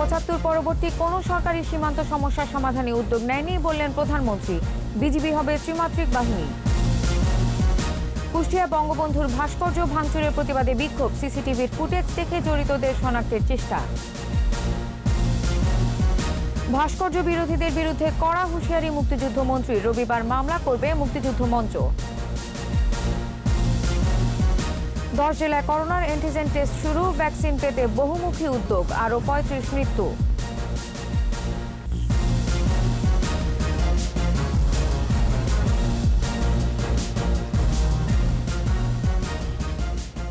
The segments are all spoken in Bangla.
পঁচাত্তর পরবর্তী কোনো সরকারি সীমান্ত সমস্যার সমাধানে উদ্যোগ নেয়নি বললেন প্রধানমন্ত্রী। বিজিবি হবে ত্রিমাত্রিক বাহিনী। কুষ্টিয়া বঙ্গবন্ধুর ভাস্কর্য ভাঙচুরের প্রতিবাদে বিক্ষোভ। সিসিটিভির ফুটেজ দেখে জড়িতদের শনাক্তের চেষ্টা। ভাস্কর্য বিরোধীদের বিরুদ্ধে কড়া হুঁশিয়ারি মুক্তিযুদ্ধ মন্ত্রী রবিবার মামলা করবে মুক্তিযুদ্ধ মঞ্চ। দশ জেলায় করোনার অ্যান্টিজেন টেস্ট শুরু ভ্যাকসিন পেতে বহুমুখী উদ্যোগ আরও পঁয়ত্রিশ মৃত্যু।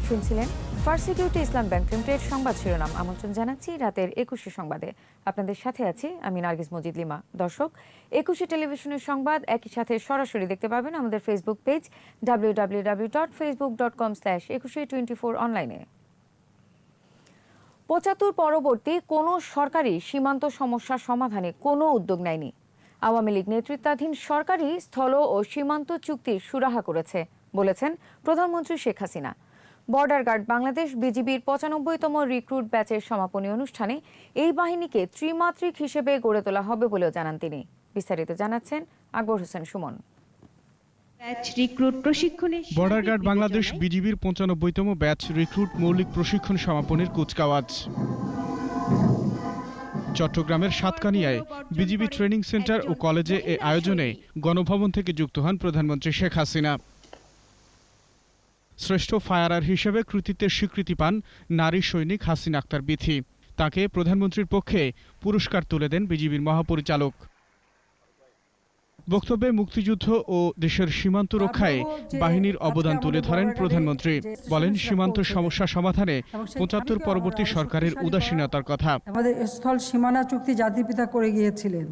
শুনছিলেন ফার্সিকিউটি ইসলাম ব্যাংক লিমিটেড সংবাদ শিরোনাম আমন্ত্রণ জানাচ্ছি রাতের একুশে সংবাদে। আপনাদের সাথে আছি আমি নার্গিস মজিদ লিমা। দর্শক, একুশে টেলিভিশনের সংবাদ একই সাথে সরাসরি দেখতে পাবেন আমাদের Facebook page W W W dot Facebook dot com slash Ekushey twenty four অনলাইনে পঁচাত্তর পরবর্তী কোনো সরকারি সীমান্ত সমস্যার সমাধানে কোনো উদ্যোগ নেয়নি। আওয়ামী লীগ নেতৃত্বাধীন সরকারি স্থল ও সীমান্ত চুক্তির সুরাহা করেছে, বলেছেন প্রধানমন্ত্রী শেখ হাসিনা। বর্ডার গার্ড বাংলাদেশ বিজিবির পঁচানব্বইতম রিক্রুট ব্যাচের সমাপনী অনুষ্ঠানে এই বাহিনীকে ত্রিমাত্রিক হিসেবে গড়ে তোলা হবে বলেও জানান তিনি। বিস্তারিত জানাচ্ছেন আকবর হোসেন সুমন। ব্যাচ রিক্রুট প্রশিক্ষণে বর্ডার গার্ড বাংলাদেশ বিজিবির পঞ্চানব্বইতম ব্যাচ রিক্রুট মৌলিক প্রশিক্ষণ সমাপনের কুচকাওয়াজ। চট্টগ্রামের সাতকানিয়ায় বিজিবি ট্রেনিং সেন্টার ও কলেজে এ আয়োজনে গণভবন থেকে যুক্ত হন প্রধানমন্ত্রী শেখ হাসিনা। শ্রেষ্ঠ ফায়ারার হিসেবে কৃতিত্বের স্বীকৃতি পান নারী সৈনিক হাসিন আক্তার বিথি। তাকে প্রধানমন্ত্রীর পক্ষে পুরস্কার তুলে দেন বিজিবির মহাপরিচালক। বক্তব্যে মুক্তিযুদ্ধ ও দেশের সীমান্ত রক্ষায় বাহিনীর অবদান তুলে ধরেন প্রধানমন্ত্রী। বলেন সীমান্ত সমস্যা সমাধানে পঁচাত্তর পরবর্তী সরকারের উদাসীনতার কথা। আমাদের স্থল সীমানা চুক্তি জাতির পিতা করে গিয়েছিলেন।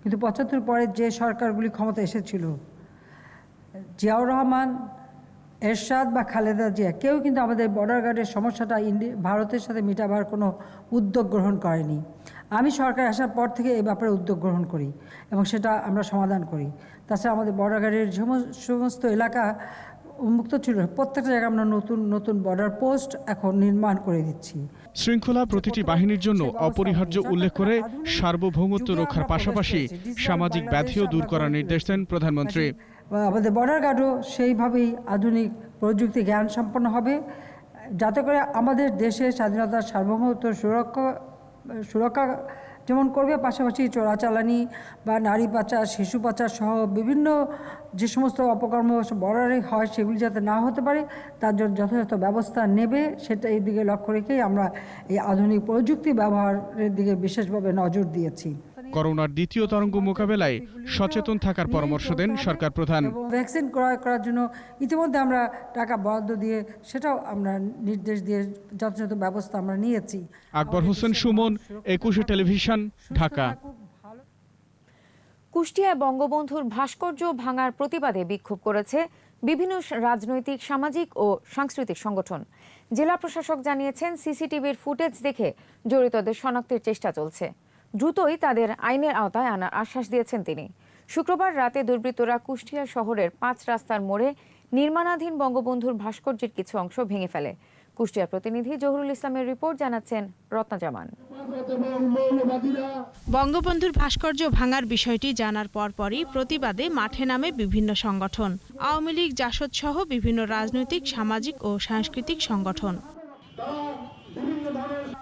কিন্তু পঁচাত্তর পরে যে সরকারগুলি ক্ষমতা এসেছিল জিয়াউর রহমান এরশাদ বা খালেদা জিয়া কেউ কিন্তু আমাদের বর্ডার গার্ডের সমস্যাটা ভারতের সাথে মেটাবার কোনো উদ্যোগ গ্রহণ করেনি। আমি সরকার আসার পর থেকে এই ব্যাপারে উদ্যোগ গ্রহণ করি এবং সেটা আমরা সমাধান করি। তাছাড়া আমাদের বর্ডার গার্ডের সমস্ত এলাকা উন্মুক্ত ছিল। প্রত্যেকটা জায়গায় আমরা নতুন নতুন বর্ডার পোস্ট এখন নির্মাণ করে দিচ্ছি। শৃঙ্খলা প্রতিটি বাহিনীর জন্য অপরিহার্য উল্লেখ করে সার্বভৌমত্ব রক্ষার পাশাপাশি সামাজিক ব্যাধিও দূর করার নির্দেশ দেন প্রধানমন্ত্রী। আমাদের বর্ডার গার্ডও সেইভাবেই আধুনিক প্রযুক্তি জ্ঞান সম্পন্ন হবে। যাতে করে আমাদের দেশের স্বাধীনতার সার্বভৌমত্ব সুরক্ষা সুরক্ষা যেমন করবে, পাশাপাশি চোরাচালানি বা নারী পাচার, শিশু পাচার সহ বিভিন্ন যে সমস্ত অপকর্ম বর্ডারে হয়, সেগুলি যাতে না হতে পারে, তার জন্য যথাযথ ব্যবস্থা নেবে, সেটা এই দিকে লক্ষ্য রেখেই আমরা এই আধুনিক প্রযুক্তি ব্যবহারের দিকে বিশেষভাবে নজর দিয়েছি। করোনার দ্বিতীয় তরঙ্গ মোকাবেলায় সচেতন থাকার পরামর্শ দেন সরকার প্রধান। ভ্যাকসিন ক্রয় করার জন্য ইতিমধ্যে আমরা টাকা বরাদ্দ দিয়ে সেটাও আমরা নির্দেশ দিয়ে যথাযথ ব্যবস্থা আমরা নিয়েছি। আকবর হোসেন সুমন একুশে টেলিভিশন ঢাকা। কুষ্টিয়ায় বঙ্গবন্ধুর ভাস্কর্য ভাঙার প্রতিবাদে বিক্ষোভ করেছে বিভিন্ন রাজনৈতিক সামাজিক ও সাংস্কৃতিক সংগঠন। জেলা প্রশাসক জানিয়েছেন সিসিটিভির ফুটেজ দেখে জড়িতদের শনাক্তের চেষ্টা চলছে। দ্রুতই তাদের আইনের আওতায় আনার আশ্বাস দিয়েছেন তিনি। শুক্রবার রাতে দুর্বৃত্তরা কুষ্টিয়া শহরের পাঁচ রাস্তার মোড়ে নির্মাণাধীন বঙ্গবন্ধুর ভাস্কর্যের কিছু অংশ ভেঙে ফেলে। কুষ্টিয়া প্রতিনিধি জহুরুল ইসলামের রিপোর্ট জানাচ্ছেন রত্না জামান। বঙ্গবন্ধুর ভাস্কর্য ভাঙার বিষয়টি জানার পরপরই প্রতিবাদে মাঠে নামে বিভিন্ন সংগঠন। আওয়ামী লীগ, জাসদ সহ বিভিন্ন রাজনৈতিক, সামাজিক ও সাংস্কৃতিক সংগঠন।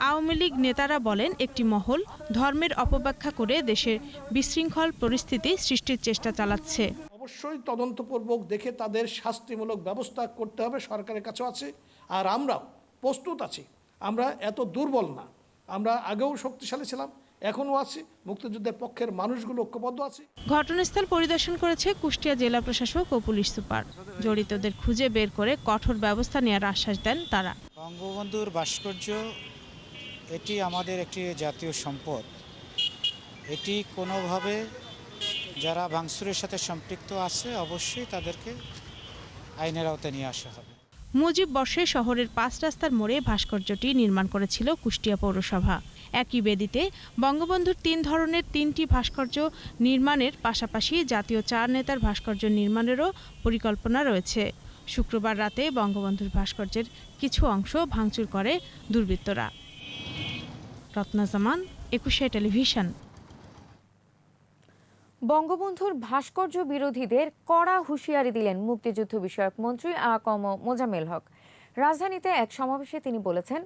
আওয়ামী লীগ নেতারা বলেন একটি মহল ধর্মের অপব্যাখ্যা করে দেশের বিশৃঙ্খল পরিস্থিতি সৃষ্টির চেষ্টা চালাচ্ছে। অবশ্যই তদন্তপূর্বক দেখে তাদের শাস্তিমূলক ব্যবস্থা করতে হবে সরকারের কাছেও আছে আর আমরাও প্রস্তুত আছি। আমরা এত দুর্বল না। আমরা আগেও শক্তিশালী ছিলাম এখনও আছে মুক্তিযুদ্ধের পক্ষের মানুষগুলো ঐক্যবদ্ধ আছে। ঘটনাস্থল পরিদর্শন করেছে কুষ্টিয়া জেলা প্রশাসক ও পুলিশ সুপার। জড়িতদের খুঁজে বের করে কঠোর ব্যবস্থা নেওয়ার আশ্বাস দেন তারা। বঙ্গবন্ধুর ভাস্কর্য এটি আমাদের একটি জাতীয় সম্পদ। এটি কোনোভাবে যারা ভাঙচুরের সাথে সম্পৃক্ত আছে, অবশ্যই তাদেরকে আইনের আওতায় নিয়ে আসা হবে। মুজিব বর্ষে শহরের পাঁচ রাস্তার মোড়ে ভাস্কর্যটি নির্মাণ করেছিল কুষ্টিয়া পৌরসভা। একই বেদিতে বঙ্গবন্ধুর তিন ধরনের তিনটি ভাস্কর্য নির্মাণের পাশাপাশি জাতীয় চার নেতার ভাস্কর্য নির্মাণেরও পরিকল্পনা রয়েছে। শুক্রবার রাতে বঙ্গবন্ধুর ভাস্কর্যের কিছু অংশ ভাঙচুর করে দুর্বৃত্তরা। রত্না জামান, একুশে টেলিভিশন। বঙ্গবন্ধুর ভাস্কর্য বিরোধীদের কড়া হুঁশিয়ারি দিলেন মুক্তিযুদ্ধ বিষয়ক মন্ত্রী আকম মোজামেল হক। রাজধানীতে এক সমাবেশে তিনি বলেছেন,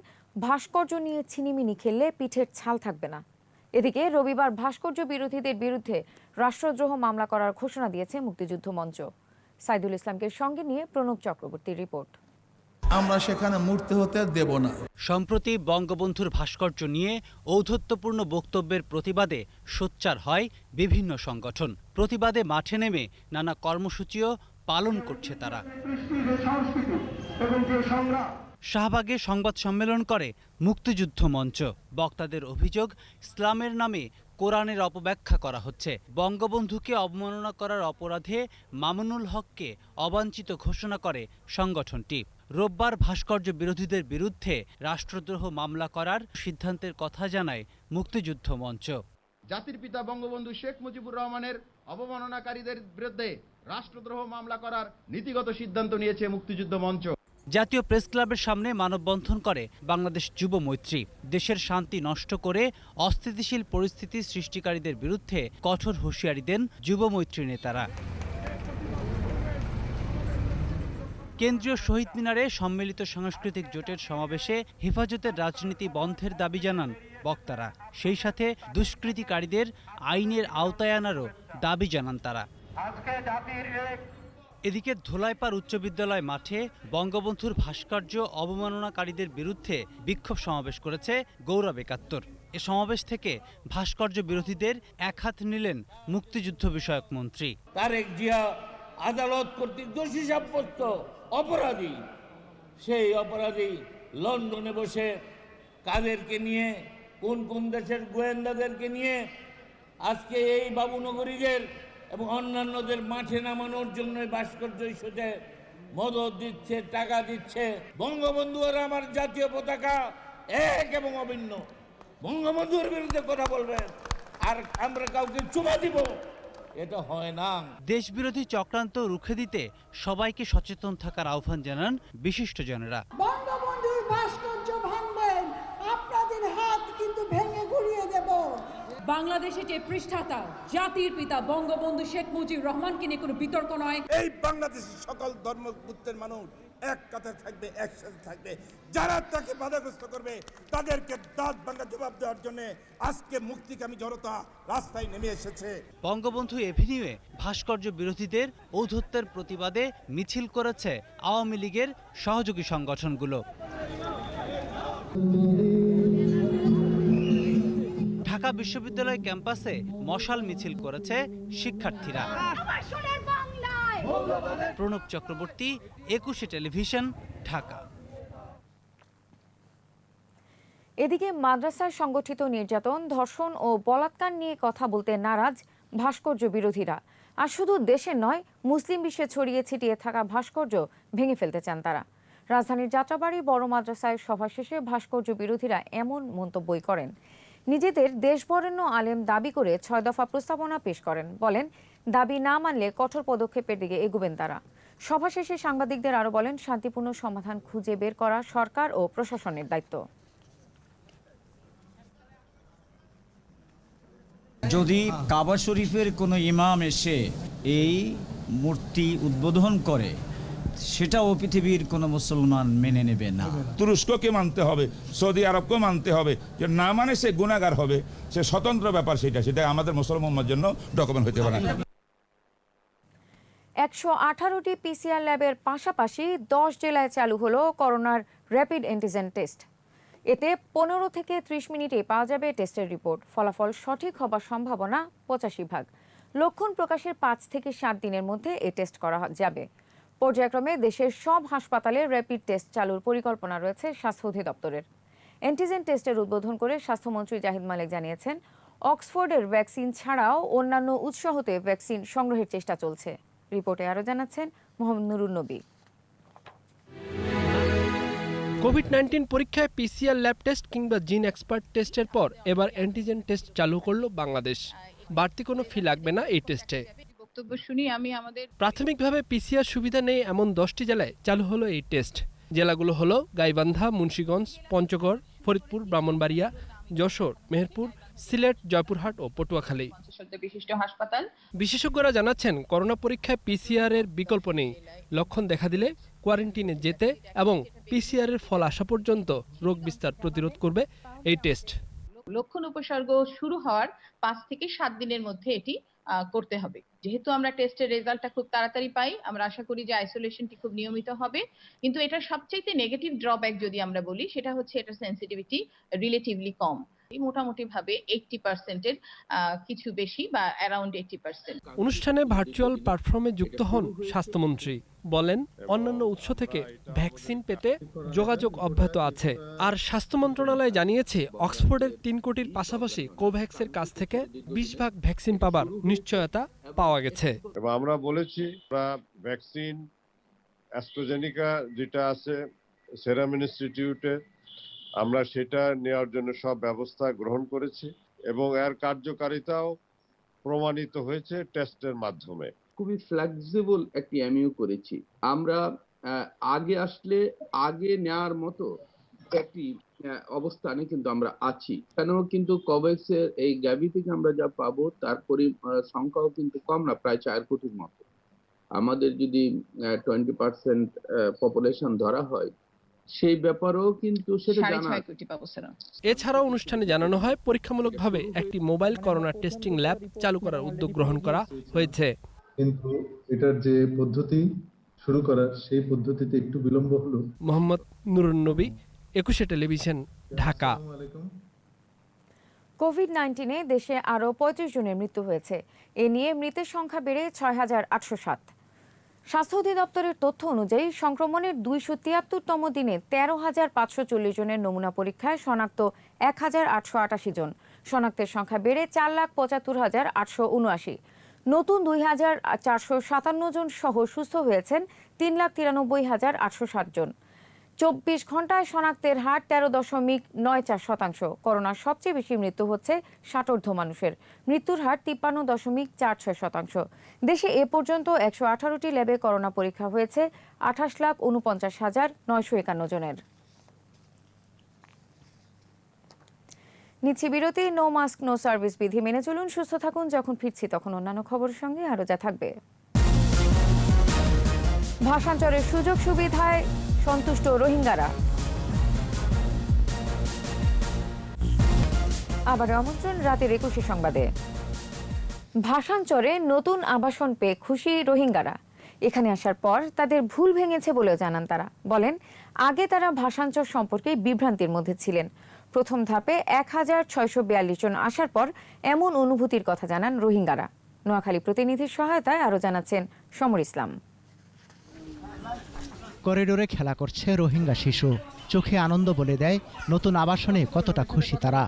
ভাস্কর্য নিয়ে ছিনিমিনি খেললে পিঠের ছাল থাকবে না। এদিকে রবিবার ভাস্কর্য বিরোধীদের বিরুদ্ধে রাষ্ট্রদ্রোহ মামলা করার ঘোষণা দিয়েছে মুক্তিযুদ্ধ মঞ্চ। সাইদুল ইসলামকে সঙ্গে নিয়ে প্রণব চক্রবর্তীর রিপোর্ট। আমরা সেখানে মূর্তি হতে দেব না। সম্প্রতি বঙ্গবন্ধুর ভাস্কর্য নিয়ে ঔদ্ধত্যপূর্ণ বক্তব্যের প্রতিবাদে সোচ্চার হয় বিভিন্ন সংগঠন। প্রতিবাদে মাঠে নেমে নানা কর্মসূচিও পালন করছে তারা। শাহবাগে সংবাদ সম্মেলন করে মুক্তিযুদ্ধ মঞ্চ। বক্তাদের অভিযোগ, ইসলামের নামে কোরআনের অপব্যাখ্যা করা হচ্ছে। বঙ্গবন্ধুকে অবমাননা করার অপরাধে মামুনুল হককে অবাঞ্ছিত ঘোষণা করে সংগঠনটি। রোববার ভাস্কর্য বিরোধীদের বিরুদ্ধে রাষ্ট্রদ্রোহ মামলা করার সিদ্ধান্তের কথা জানায় মুক্তিযুদ্ধ মঞ্চ। জাতির পিতা বঙ্গবন্ধু শেখ মুজিবুর রহমানের অবমাননাকারীদের বিরুদ্ধে রাষ্ট্রদ্রোহ মামলা করার নীতিগত সিদ্ধান্ত নিয়েছে মুক্তিযুদ্ধ মঞ্চ। জাতীয় প্রেস ক্লাবের সামনে মানববন্ধন করে বাংলাদেশ যুব মৈত্রী। দেশের শান্তি নষ্ট করে অস্থিতিশীল পরিস্থিতি সৃষ্টিকারীদের বিরুদ্ধে কঠোর হুঁশিয়ারি দেন যুব মৈত্রী নেতারা। কেন্দ্রীয় শহীদ মিনারে সম্মিলিত সাংস্কৃতিক জোটের সমাবেশে হেফাজতের রাজনীতি বন্ধের দাবি জানান বক্তারা। সেই সাথে দুষ্কৃতিকারীদের আইনের আওতায় আনারও দাবি জানান তারা। এদিকে ধোলাইপাড় উচ্চ বিদ্যালয় মাঠে বঙ্গবন্ধুর ভাস্কর্য অবমাননাকারীদের বিরুদ্ধে বিক্ষোভ সমাবেশ করেছে গৌরব একাত্তর। এ সমাবেশ থেকে ভাস্কর্য বিরোধীদের এক হাত নিলেন মুক্তিযুদ্ধ বিষয়ক মন্ত্রী। তারেক জিয়া আদালত কর্তৃক দোষী সাব্যস্ত অপরাধী। সেই অপরাধী লন্ডনে বসে কাদেরকে নিয়ে, কোন কোন দেশের গোয়েন্দাদেরকে নিয়ে আজকে এই বাবুনগরীদের এবং অন্যান্যদের মাঠে নামানোর জন্য ভাস্কর্য ইস্যুতে মদত দিচ্ছে টাকা দিচ্ছে। বঙ্গবন্ধু আর আমার জাতীয় পতাকা এক এবং অভিন্ন। বঙ্গবন্ধুর বিরুদ্ধে কথা বলবেন আর আমরা কাউকে চুমা দিব। এটা হয় না। দেশবিরোধী চক্রান্ত রুখে দিতে সবাইকে সচেতন থাকার আহ্বান জানান বিশিষ্টজনেরা বঙ্গবন্ধুর ভাস্কর্য ভাঙবেন আপনাদের হাত কিন্তু ভেঙে গুড়িয়ে দেব বাংলাদেশে যে পৃষ্ঠাতা জাতির পিতা বঙ্গবন্ধু শেখ মুজিবুর রহমানকে নিয়ে কোনো বিতর্ক নয়। এই বাংলাদেশের সকল ধর্মগুপ্তের মানুষ এক কাতারে থাকবে একসাথে থাকবে। যারা তাকে বাধাগ্রস্ত করবে তাদেরকে দাঁত ভাঙ্গা জবাব দেওয়ার জন্য আজকে মুক্তিকামী জনতা রাস্তায় নেমে এসেছে। বঙ্গবন্ধু এভিনিউয়ে ভাস্কর্য বিরোধীদের ঔদ্ধত্যের প্রতিবাদে মিছিল করেছে আওয়ামী লীগের সহযোগী সংগঠনগুলো। ঢাকা বিশ্ববিদ্যালয় ক্যাম্পাসে মশাল মিছিল করেছে শিক্ষার্থীরা। প্রণব চক্রবর্তী, একুশে টেলিভিশন, ঢাকা। এদিকে মাদ্রাসায় সংগঠিত নির্যাতন, ধর্ষণ ও বলাৎকার নিয়ে কথা বলতে নারাজ ভাস্কর্য বিরোধীরা। আর শুধু দেশে নয়, মুসলিম বিশ্বে ছড়িয়ে ছিটিয়ে থাকা ভাস্কর্য ভেঙে ফেলতে চান তারা। রাজধানীর যাত্রাবাড়ি বড় মাদ্রাসায় সভা শেষে ভাস্কর্য বিরোধীরা এমন মন্তব্যই করেন। নিজেদের দেশবরেণ্য আলেম দাবি করে ছয় দফা প্রস্তাবনা পেশ করেন। বলেন, দাবি না মানলে কঠোর পদক্ষেপের দিকে এগুবেন তারা। সভা শেষে সাংবাদিকদের আরও বলেন, শান্তিপূর্ণ সমাধান খুঁজে বের করা সরকার ও প্রশাসনের দায়িত্ব। যদি কাবা শরীফের কোনো ইমাম এসে এই মূর্তি উদ্বোধন করে সেটাও পৃথিবীর কোনো মুসলমান মেনে নেবে না। তুরস্ককে মানতে হবে সৌদি আরবকেও মানতে হবে যে না মানে সে গুণাগার হবে সে স্বতন্ত্র ব্যাপার সেটা সেটা আমাদের মুসলমানদের জন্য ডকুমেন্ট হতে পারে। না একশো আঠারোটি পিসিআর ল্যাবের পাশাপাশি দশ জেলায় চালু হলো করোনার র্যাপিড অ্যান্টিজেন টেস্ট। এতে পনেরো থেকে ত্রিশ মিনিটে পাওয়া যাবে টেস্টের রিপোর্ট। ফলাফল সঠিক হবার সম্ভাবনা পঁচাশি ভাগ। লক্ষণ প্রকাশের পাঁচ থেকে সাত দিনের মধ্যে এ টেস্ট করা যাবে। পর্যায়ক্রমে দেশের সব হাসপাতালে র্যাপিড টেস্ট চালুর পরিকল্পনা রয়েছে স্বাস্থ্য অধিদপ্তরের। অ্যান্টিজেন টেস্টের উদ্বোধন করে স্বাস্থ্যমন্ত্রী জাহিদ মালিক জানিয়েছেন, অক্সফোর্ডের ভ্যাকসিন ছাড়াও অন্যান্য উৎস হতে ভ্যাকসিন সংগ্রহের চেষ্টা চলছে। রিপোর্টে আরও জানাচ্ছেন মোহাম্মদ নুরুন নবী। কোভিড নাইন্টিন পরীক্ষায় পিসিআর ল্যাব টেস্ট কিংবা জিন এক্সপার্ট টেস্টের পর এবার অ্যান্টিজেন টেস্ট চালু করল বাংলাদেশ। বাড়তি কোনো ফি লাগবে না এই টেস্টে বক্তব্য শুনি আমি আমাদের প্রাথমিকভাবে পিসিআর সুবিধা নেই এমন দশটি জেলায়। চালু হলো এই টেস্ট। জেলাগুলো হলো গাইবান্ধা মুন্সীগঞ্জ পঞ্চগড় ফরিদপুর ব্রাহ্মণবাড়িয়া যশোর মেহেরপুর সিলেট জয়পুরহাট ও পটুয়াখালী। বিশিষ্ট হাসপাতাল। বিশেষজ্ঞরা জানাচ্ছেন করোনা পরীক্ষায় পিসিআর এর বিকল্প নেই। লক্ষণ দেখা দিলে কোয়ারেন্টিনে যেতে এবং পিসিআর এর ফল আসা পর্যন্ত রোগ বিস্তার প্রতিরোধ করবে এই টেস্ট। লক্ষণ উপসর্গ শুরু হওয়ার পাঁচ থেকে সাত দিনের মধ্যে এটি করতে হবে। যেহেতু আমরা টেস্টের রেজাল্টটা খুব তাড়াতাড়ি পাই, আমরা আশা করি যে আইসোলেশনটি খুব নিয়মিত হবে। কিন্তু এটার সবচাইতে নেগেটিভ ড্রব্যাক যদি আমরা বলি, সেটা হচ্ছে এটা সেন্সিটিভিটি রিলেটিভলি কম। এই মোটামুটি ভাবে এইটটি পার্সেন্টের কিছু বেশি বা অ্যারাউন্ড এইটটি পার্সেন্ট অনুষ্ঠানে ভার্চুয়াল প্ল্যাটফর্মে যুক্ত হন স্বাস্থ্যমন্ত্রী। বলেন অন্যান্য উৎস থেকে ভ্যাকসিন পেতে যোগাযোগ অব্যাহত আছে। আর স্বাস্থ্য মন্ত্রণালয় জানিয়েছে অক্সফোর্ডের তিন কোটির পাশাপাশি কোভ্যাক্সের কাছ থেকে বিশ ভাগ ভ্যাকসিন পাবার নিশ্চয়তা পাওয়া গেছে। এবং আমরা বলেছি ভ্যাকসিন অ্যাস্ট্রোজেনিকা যেটা আছে সেরাম ইনস্টিটিউটে আমরা সেটা নেওয়ার জন্য সব ব্যবস্থা গ্রহণ করেছি এবং এর কার্যকারিতাও প্রমাণিত হয়েছে টেস্টের মাধ্যমে। খুবই ফ্লেক্সিবল একটি এমইউ করেছি। আমরা আগে আসলে, আগে নেওয়ার মতো একটি অবস্থানে কিন্তু আমরা আছি। কেন কিন্তু কোভ্যাক্স এর এই গ্যাভি থেকে আমরা যা পাবো, তার পরি সংখ্যাও কিন্তু কম না, প্রায় চার কোটির মতো। আমাদের যদি টোয়েন্টি পার্সেন্ট পপুলেশন ধরা হয় সেই ব্যাপারেও কিন্তু সেটা জানা এছাড়াও অনুষ্ঠানে জানানো হয় পরীক্ষামূলকভাবে একটি মোবাইল করোনা টেস্টিং ল্যাব চালু করার উদ্যোগ গ্রহণ করা হয়েছে। কিন্তু এটার যে পদ্ধতি শুরু করার সেই পদ্ধতিতে একটু বিলম্ব হলো। মোহাম্মদ নুরুন্নবী একুশে টেলিভিশন ঢাকা। কোভিড নাইন্টিনে দেশে আরও পঁয়ত্রিশ জনের মৃত্যু হয়েছে। এ নিয়ে মৃতের সংখ্যা বেড়ে ছয় হাজার আটশো সাত। স্বাস্থ্য অধিদপ্তরের তথ্য অনুযায়ী সংক্রমণের দুইশো তিয়াত্তরতম দিনে তেরো হাজার পাঁচশো চল্লিশ জনের নমুনা পরীক্ষায় শনাক্ত এক হাজার আটশো আটাশি জন। শনাক্তের সংখ্যা বেড়ে চার লাখ পঁচাত্তর হাজার আটশো উনআশি। নতুন দুই হাজার চারশো সাতান্ন জন সহ সুস্থ হয়েছেন তিন লাখ তিরানব্বই হাজার আটশো ষাট জন। চব্বিশ ঘন্টায় শনাক্তের হার তেরো দশমিক নয় চার শতাংশ। করোনার সবচেয়ে বেশি মৃত্যু হচ্ছে ষাটোর্ধ মানুষের। মৃত্যুর হার তিপ্পান্ন দশমিক চার ছয় শতাংশ। দেশে এ পর্যন্ত একশো আঠারোটি ল্যাবে করোনা পরীক্ষা হয়েছে, আঠাশ লাখ উনপঞ্চাশ হাজার নয়শো একান্ন জনের। নিচ্ছি বিরতি, নো মাস্ক, নো সার্ভিস বিধি মেনে চলুন, সুস্থ থাকুন, যখন ফিরছি তখন অন্যান্য খবরের সঙ্গে আরও যা থাকবে। ভাষান্তরের সুযোগ সুবিধায় সন্তুষ্ট রোহিঙ্গারা। আবার আমন্ত্রণ রাতের একুশে সংবাদে। ভাষাঞ্চরে নতুন আবাসন পেয়ে খুশি রোহিঙ্গারা। এখানে আসার পর তাদের ভুল ভেঙেছে বলেও জানান তারা। বলেন, আগে তারা ভাষাঞ্চর সম্পর্কে বিভ্রান্তির মধ্যে ছিলেন। প্রথম ধাপে এক হাজার ছয়শো বিয়াল্লিশ জন আসার পর এমন অনুভূতির কথা জানান রোহিঙ্গারা। নোয়াখালী প্রতিনিধির সহায়তায় আরও জানাচ্ছেন সমর ইসলাম। করিডোরে খেলা করছে রোহিঙ্গা শিশু। চোখে আনন্দ বলে দেয় নতুন আবাসনে কতটা খুশি তারা।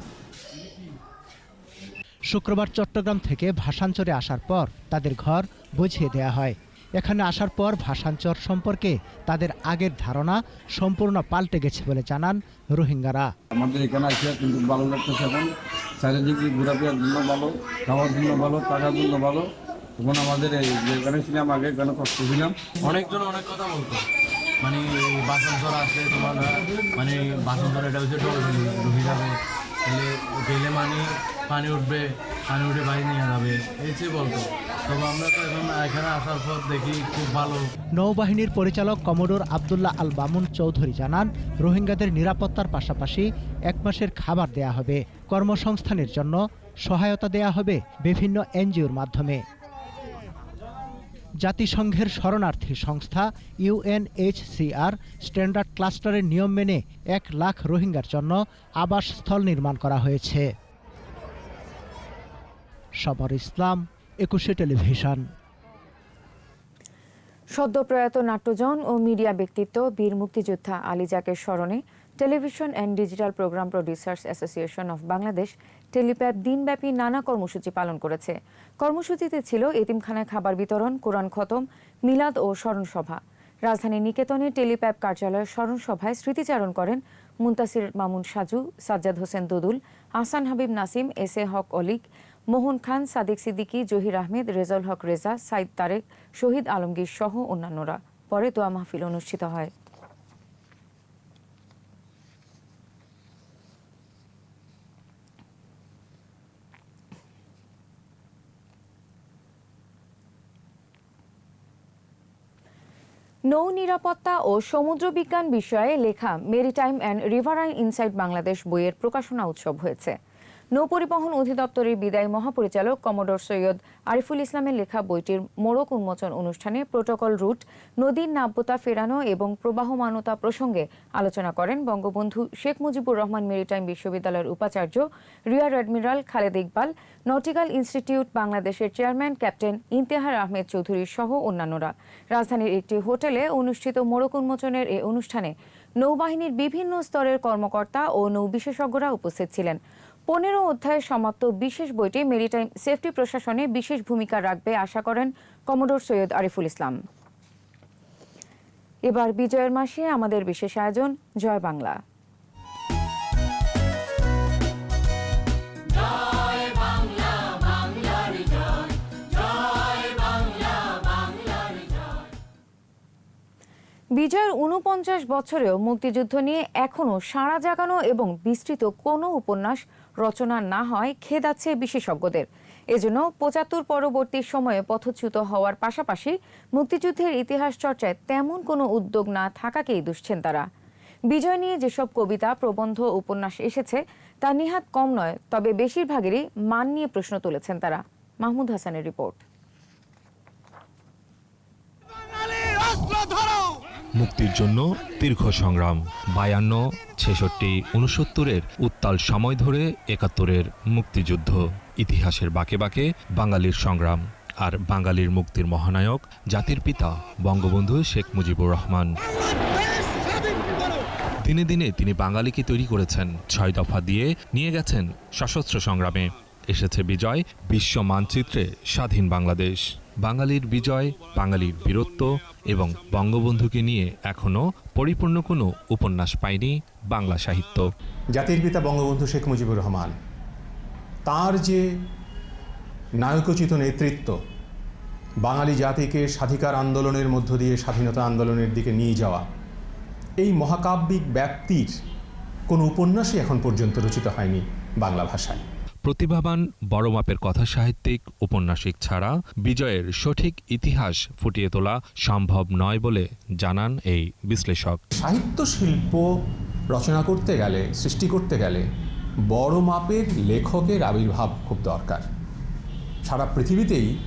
শুক্রবার চট্টগ্রাম থেকে ভাষাঞ্চরে আসার পর তাদের ঘর বুঝিয়ে দেয়া হয়। এখানে আসার পর ভাষাঞ্চর সম্পর্কে তাদের আগের ধারণা সম্পূর্ণ পাল্টে গেছে বলে জানান রোহিঙ্গারা। আমাদের এখানে আসলে কিন্তু ভালো লাগতেছে এখন। চারিদিকে ঘোরাফেরার জন্য ভালো খাওয়ার জন্য ভালো থাকার জন্য ভালো। এখন আমাদের এই যেখানে ছিলাম আগে এখানে কষ্ট ছিলাম। অনেকজন অনেক কথা বলতো। মানে বাসন বাসন্তর আসলে তোমার মানে বাসন বাসন্তর এটা হচ্ছে ডল ডুবে যাবে। তাহলে গেলে মানে পানি উঠবে, পানি উঠে বাড়ি নিয়ে যাবে। এই বলতো। দেখি খুব ভালো। নৌবাহিনীর পরিচালক কমোডোর আবদুল্লাহ আল বামুন চৌধুরী জানান, রোহিঙ্গাদের নিরাপত্তার পাশাপাশি এক মাসের খাবার দেয়া হবে। কর্মসংস্থানের জন্য সহায়তা দেয়া হবে বিভিন্ন এনজিওর মাধ্যমে। জাতিসংঘের শরণার্থী সংস্থা ইউএনএইচসিআর স্ট্যান্ডার্ড ক্লাস্টারের নিয়ম মেনে এক লাখ রোহিঙ্গার জন্য আবাসস্থল নির্মাণ করা হয়েছে। সবর ইসলাম, একুশে টেলিভিশন। সদ্য প্রয়াত নাট্যজন ও মিডিয়া ব্যক্তিত্ব বীর মুক্তিযোদ্ধা আলী জাকের স্মরণে television and digital programme producers association of Bangladesh টেলিপ্যাপ দিনব্যাপী নানা কর্মসূচি পালন করেছে। কর্মসূচিতে ছিল এতিমখানায় খাবার বিতরণ, কোরআন খতম, মিলাদ ও স্মরণসভা। রাজধানী নিকেতনে টেলিপ্যাপ কার্যালয়ের স্মরণসভায় স্মৃতিচারণ করেন মুন্তাসির মামুন সাজু, সাজ্জাদ হোসেন দোদুল, আহসান হাবিব নাসিম, এস এ হক অলিক, মোহন খান, সাদিক সিদ্দিকী, জহির আহমেদ, রেজাউল হক রেজা, সাইদ তারেক, শহীদ আলমগীর সহ অন্যান্যরা। পরে দোয়া মাহফিল অনুষ্ঠিত হয়। নৌ নিরাপত্তা ও সমুদ্র বিজ্ঞান বিষয়ে লেখা maritime and riverine insight Bangladesh বইয়ের প্রকাশনা উৎসব হয়েছে। নৌ পরিবহন অধিদপ্তরের বিদায়ী মহাপরিচালক কমোডর সৈয়দ আরিফুল ইসলামের লেখা বইটির মোড়ক উন্মোচন অনুষ্ঠানে প্রোটোকল রুট, নদীর নাব্যতা ফেরানো এবং প্রবাহমানতা প্রসঙ্গে আলোচনা করেন বঙ্গবন্ধু শেখ মুজিবুর রহমান মেরিটাইম বিশ্ববিদ্যালয়ের উপাচার্য rear admiral Khaled Iqbal, nautical institute বাংলাদেশের চেয়ারম্যান ক্যাপ্টেন ইন্তেহার আহমেদ চৌধুরী সহ অন্যান্যরা। রাজধানীর একটি হোটেলে অনুষ্ঠিত মোড়ক উন্মোচনের এই অনুষ্ঠানে নৌবাহিনীর বিভিন্ন স্তরের কর্মকর্তা ও নৌ বিশেষজ্ঞরা উপস্থিত ছিলেন। পনেরো অধ্যায়ে সমাপ্ত বিশেষ বইটি মেরিটাইম সেফটি প্রশাসনে বিশেষ ভূমিকা রাখবে আশা করেন কমোডোর সৈয়দ আরিফুল ইসলাম। এবার বিজয়ের মাসে আমাদের বিশেষ আয়োজন জয় বাংলা। বিজয়ের উনপঞ্চাশ বছরেও মুক্তিযুদ্ধ নিয়ে এখনও সাড়া জাগানো এবং বিস্তৃত কোনো উপন্যাস রচনা না হয়, খেদ আছে বিশেষজ্ঞদের। এজন্য পঁচাত্তর পরবর্তী সময়ে পথচ্যুত হওয়ার পাশাপাশি মুক্তিযুদ্ধের ইতিহাস চর্চায় তেমন কোনো উদ্যোগ না থাকাকেই দুষছেন তারা। বিজয় নিয়ে যেসব কবিতা, প্রবন্ধ, উপন্যাস এসেছে, তা নিহাত কম নয়, তবে বেশিরভাগেরই মান নিয়ে প্রশ্ন তুলেছেন তারা। মাহমুদ হাসানের রিপোর্ট। মুক্তির জন্য দীর্ঘ সংগ্রাম। বায়ান্ন, ছেষট্টি উনসত্তরের উত্তাল সময় ধরে একাত্তরের মুক্তিযুদ্ধ। ইতিহাসের বাঁকে বাঁকে বাঙালির সংগ্রাম আর বাঙালির মুক্তির মহানায়ক জাতির পিতা বঙ্গবন্ধু শেখ মুজিবুর রহমান। দিনে দিনে তিনি বাঙালিকে তৈরি করেছেন। ছয় দফা দিয়ে নিয়ে গেছেন সশস্ত্র সংগ্রামে। এসেছে বিজয় বিশ্ব মানচিত্রে স্বাধীন বাংলাদেশ। বাঙালির বিজয়, বাঙালির বীরত্ব এবং বঙ্গবন্ধুকে নিয়ে এখনও পরিপূর্ণ কোনো উপন্যাস পায়নি বাংলা সাহিত্য। জাতির পিতা বঙ্গবন্ধু শেখ মুজিবুর রহমান। তার যে নায়কোচিত নেতৃত্ব, বাঙালি জাতিকে স্বাধিকার আন্দোলনের মধ্য দিয়ে স্বাধীনতা আন্দোলনের দিকে নিয়ে যাওয়া, এই মহাকাব্যিক ব্যক্তির কোনো উপন্যাসই এখন পর্যন্ত রচিত হয়নি বাংলা ভাষায়। প্রতিভাবান বড় মাপের কথা সাহিত্যিক উপন্যাসিক ছাড়া বিজয়ের সঠিক ইতিহাস ফুটিয়ে তোলা সম্ভব নয় বলে জানান এই বিশ্লেষক। সাহিত্য শিল্প রচনা করতে গেলে সৃষ্টি করতে গেলে বড় মাপের লেখকের আবির্ভাব খুব দরকার। সারা পৃথিবীতেই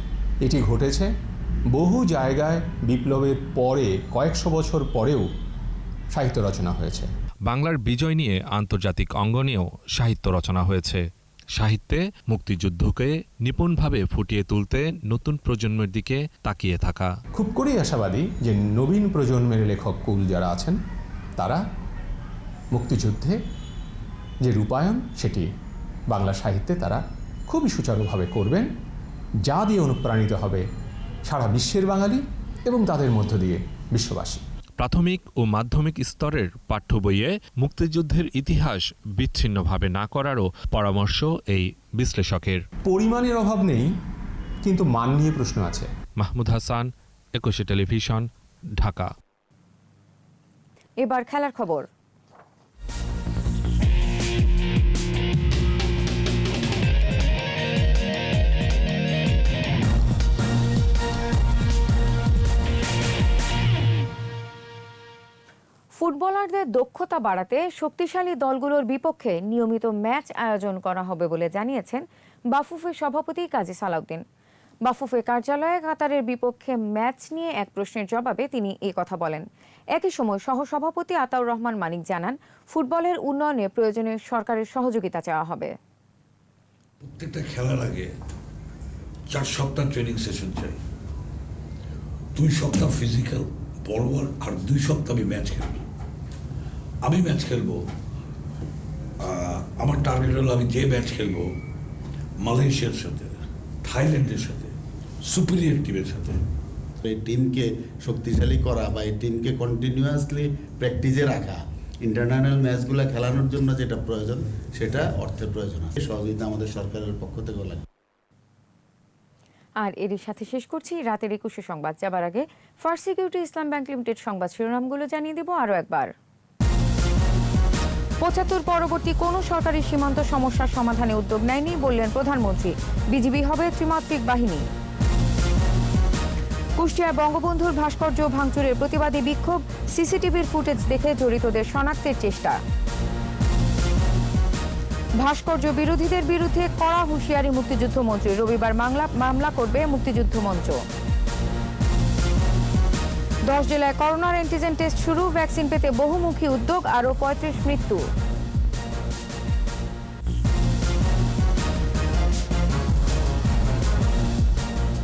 এটি ঘটেছে। বহু জায়গায় বিপ্লবের পরে কয়েকশো বছর পরেও সাহিত্য রচনা হয়েছে। বাংলার বিজয় নিয়ে আন্তর্জাতিক অঙ্গনেও সাহিত্য রচনা হয়েছে। সাহিত্যে মুক্তিযুদ্ধকে নিপুণভাবে ফুটিয়ে তুলতে নতুন প্রজন্মের দিকে তাকিয়ে থাকা। খুব করেই আশাবাদী যে নবীন প্রজন্মের লেখক কুল যারা আছেন, তারা মুক্তিযুদ্ধে যে রূপায়ণ, সেটি বাংলা সাহিত্যে তারা খুবই সুচারুভাবে করবেন। যা দিয়ে অনুপ্রাণিত হবে সারা বিশ্বের বাঙালি এবং তাদের মধ্য দিয়ে বিশ্ববাসী। প্রাথমিক ও মাধ্যমিক স্তরের পাঠ্য বইয়ে মুক্তিযুদ্ধের ইতিহাস বিচ্ছিন্নভাবে না করারও পরামর্শ এই বিশ্লেষকের। পরিমাণের অভাব নেই কিন্তু মান নিয়ে প্রশ্ন আছে। মাহমুদ হাসান একুশে টেলিভিশন ঢাকা। এবার খেলার খবর। ফুটবলারদের দক্ষতা বাড়াতে শক্তিশালী দলগুলোর বিপক্ষে নিয়মিত ম্যাচ আয়োজন করা হবে বলে জানিয়েছেন বাফুফের সভাপতি কাজী সালাউদ্দিন। বাফুফে কার্যালয়ে কাতারের বিপক্ষে ম্যাচ নিয়ে এক প্রশ্নের জবাবে তিনি এই কথা বলেন। একই সময় সহসভাপতি আতাউর রহমান মানিক জানান, ফুটবলের উন্নয়নে প্রয়োজনে সরকারের সহযোগিতা চাওয়া হবে। প্রত্যেকটা খেলার আগে চার সপ্তাহ ট্রেনিং সেশন চাই। দুই সপ্তাহ ফিজিক্যাল আর দুই সপ্তাহ আমি ম্যাচ খেলব। আমি ম্যাচ খেলব। আমার টার্গেট হলো আমি যে ম্যাচ খেলব মালয়েশিয়ার সাথে থাইল্যান্ডের সাথে সুপিরিয়র টিমের সাথে। এই টিমকে শক্তিশালী করা বা এই টিমকে কন্টিনিউয়াসলি প্র্যাকটিসে রাখা ইন্টারন্যাশনাল ম্যাচগুলো খেলানোর জন্য যেটা প্রয়োজন সেটা অর্থের প্রয়োজন আছে। সহযোগিতা আমাদের সরকারের পক্ষ থেকেও লাগে। আর এরই সাথে শেষ করছি রাতের একুশে সংবাদ। যাবার আগে first security Islam bank limited সংবাদ শিরোনামগুলো জানিয়ে দেব আরও একবার। পঁচাত্তর পরবর্তী কোনো সরকারি সীমান্ত সমস্যার সমাধানে উদ্যোগ নেয়নি বললেন প্রধানমন্ত্রী। বিজিবি হবে ত্রিমাত্রিক বাহিনী। কুষ্টিয়ায় বঙ্গবন্ধুর ভাস্কর্য ভাঙচুরের প্রতিবাদী বিক্ষোভ, সিসিটিভির ফুটেজ দেখে জড়িতদের শনাক্তের চেষ্টা। ভাস্কর্য বিরোধীদের বিরুদ্ধে কড়া হুঁশিয়ারি মুক্তিযুদ্ধ মন্ত্রী রবিবার মামলা মামলা করবে মুক্তিযুদ্ধ মঞ্চ। দশ জেলায় করোনার অ্যান্টিজেন টেস্ট শুরু ভ্যাকসিন পেতে বহুমুখী উদ্যোগ, আরও পঁয়ত্রিশ মৃত্যু।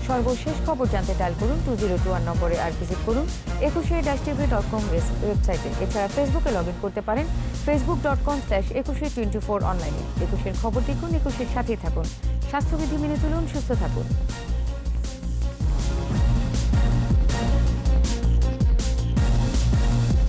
সর্বশেষ খবর জানতে ডায়াল করুন টু জিরো টু ওয়ান নম্বরে আর ভিজিট করুন একুশে ড্যাশ টিভি ডট কম ওয়েবসাইটে এছাড়া ফেসবুকে লগ ইন করতে পারেন Facebook dot com slash Ekushey twenty four অনলাইনে একুশের খবর দেখুন, একুশের সাথেই থাকুন। স্বাস্থ্যবিধি মেনে চলুন, সুস্থ থাকুন।